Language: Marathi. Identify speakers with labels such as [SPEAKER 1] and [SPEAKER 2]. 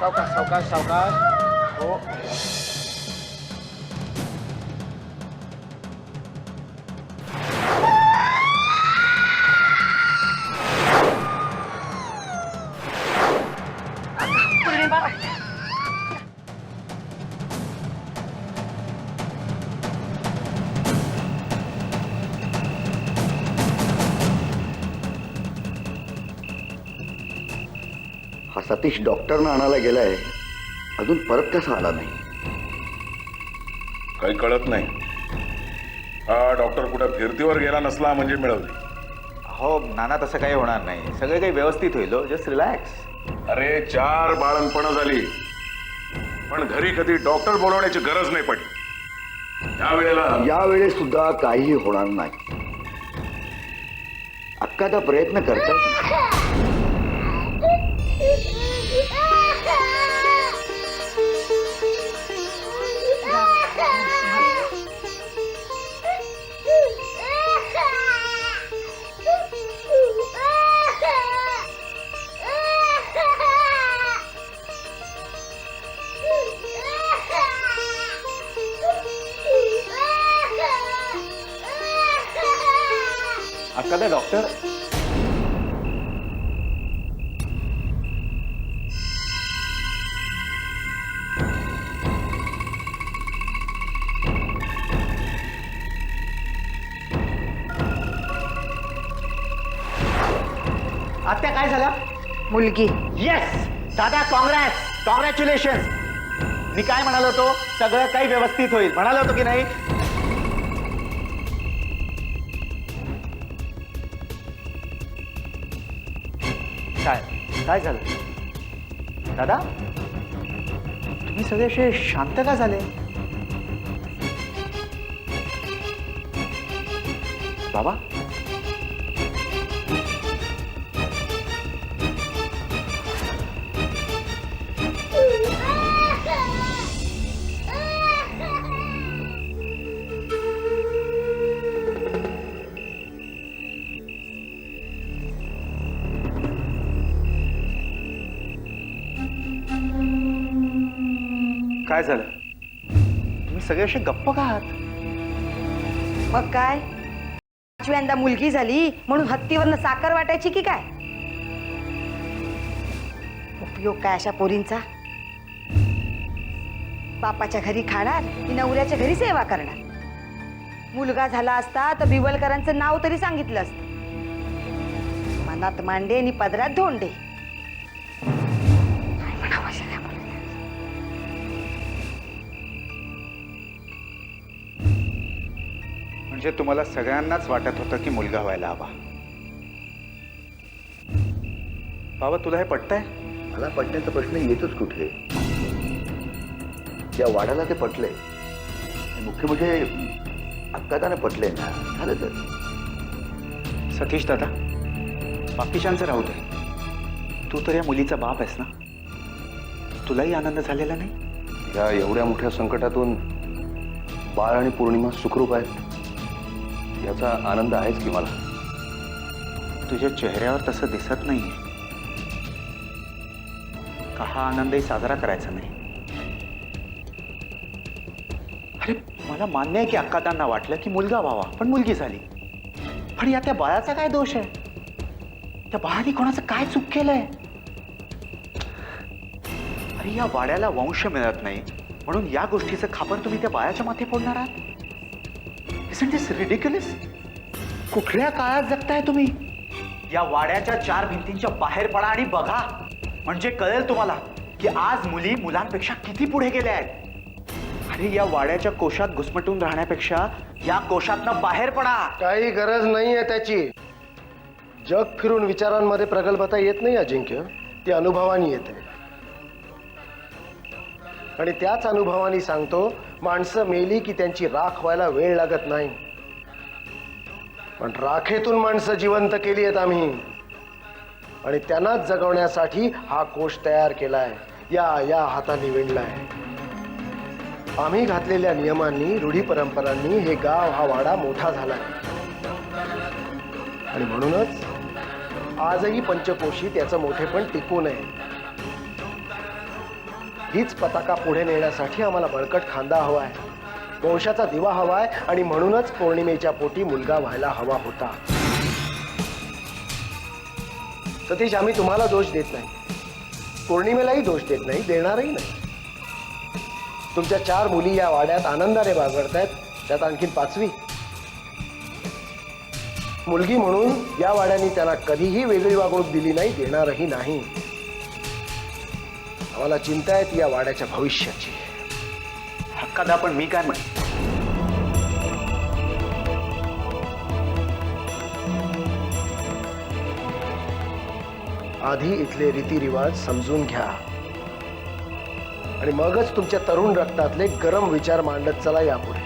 [SPEAKER 1] Sau cần, 好 हा
[SPEAKER 2] सतीश डॉक्टरना आणायला गेलाय. अजून परत कसा आला नाही?
[SPEAKER 3] काही कळत नाही. हा डॉक्टर कुठं फिरतीवर गेला नसला म्हणजे मिळवली.
[SPEAKER 4] हो नाना तसं काही होणार नाही. सगळे काही व्यवस्थित होईल जस्ट रिलॅक्स
[SPEAKER 3] अरे चार बाळणपणं झाली. पण घरी कधी डॉक्टर बोलवण्याची गरज नाही पडली. त्यावेळेला
[SPEAKER 2] यावेळेस सुद्धा काहीही होणार नाही. अक्कादा प्रयत्न करतात.
[SPEAKER 4] डॉक्टर आत्या काय झालं?
[SPEAKER 5] मुलगी.
[SPEAKER 4] येस दादा काँग्रेस कॉंग्रॅच्युलेशन मी काय म्हणालो होतो? सगळं काही व्यवस्थित होईल. म्हणालो होतो की नाही काय काय झालं दादा तुम्ही सगळे असे शांत का झाले बाबा काय झालं? तुम्ही सगळे असे गप्प का आहात?
[SPEAKER 5] मग काय? पाचव्यांदा मुलगी झाली म्हणून हत्तीवरनं साखर वाटायची की काय? उपयोग काय अशा पोरींचा? बापाच्या घरी खाणार की नवऱ्याच्या घरी सेवा करणार? मुलगा झाला असता तर बिवलकरांचं नाव तरी सांगितलं असतं. मनात मांडे आणि पदरात धोंडे. काय म्हणावं
[SPEAKER 4] म्हणजे तुम्हाला सगळ्यांनाच वाटत होतं की मुलगा व्हायला हवा. बाबा तुला हे पटतंय?
[SPEAKER 2] मला पटण्याचा प्रश्न येतोच कुठे? या वाड्याला ते पटलंय आणि मुख्य म्हणजे अक्कादाने पटलंय ना झालं तर.
[SPEAKER 4] सतीश दादा बाकीच्यांचं राहू दे. तू तर या मुलीचा बाप आहेस ना? तुलाही आनंद झालेला नाही?
[SPEAKER 6] या एवढ्या मोठ्या संकटातून बाळ आणि पौर्णिमा सुखरूप आहेत. याचा आनंद आहेच की मला.
[SPEAKER 4] तुझ्या चेहऱ्यावर तसं दिसत नाहीये. का हा आनंदही साजरा करायचा नाही? अरे मला मान्य आहे की अक्कादांना वाटलं की मुलगा व्हावा पण मुलगी झाली. पण या त्या बाळाचा काय दोष आहे? त्या बाळाने कोणाचं काय चूक केलंय? अरे या वाड्याला वंश मिळत नाही म्हणून या गोष्टीचं खापर तुम्ही त्या बाळाच्या माथे फोडणार आहात? Isn't this ridiculous? कुठल्या काळात जगताय तुम्ही? या वाड्याच्या चार भिंतींच्या बाहेर पडा आणि बघा. म्हणजे कळेल तुम्हाला की आज मुली मुलांपेक्षा किती पुढे गेल्या आहेत. अरे या वाड्याच्या कोशात घुसमटून राहण्यापेक्षा या कोशातनं बाहेर पडा.
[SPEAKER 1] काही गरज नाही आहे त्याची. जग फिरून विचारांमध्ये प्रगल्भता येत नाही अजिंक्य. ती अनुभवानी येते. आणि त्याच अनुभवानी सांगतो माणसं मेली की त्यांची राख व्हायला वेळ लागत नाही. पण राखेतून माणसं जिवंत केली आहेत आम्ही. आणि त्यांनाच जगवण्यासाठी हा कोश तयार केलाय. या या हाताने विणलाय. आम्ही घातलेल्या नियमांनी रूढी परंपरांनी हे गाव हा वाडा मोठा झालाय. आणि म्हणूनच आजही पंचकोशी त्याचं मोठेपण टिकून आहे. हीच पताका पुढे नेण्यासाठी आम्हाला बळकट खांदा हवा आहे. वंशाचा दिवा हवा आहे आणि म्हणूनच पौर्णिमेच्या पोटी मुलगा व्हायला हवा होता. सतीश आम्ही तुम्हाला दोष देत नाही. पौर्णिमेलाही दोष देत नाही देणारही नाही. तुमच्या चार मुली या वाड्यात आनंदाने बागडतायत त्यात आणखीन पाचवी. मुलगी म्हणून या वाड्याने त्यांना कधीही वेगळी वागणूक दिली नाही देणारही नाही. मला चिंता आहे ती या वाड्याच्या भविष्याची.
[SPEAKER 4] हक्कादा पण मी काय म्हणे?
[SPEAKER 1] आधी इथले रीतिरिवाज समजून घ्या. आणि मगच तुमच्या तरुण रक्तातले गरम विचार मांडत चला यापुढे.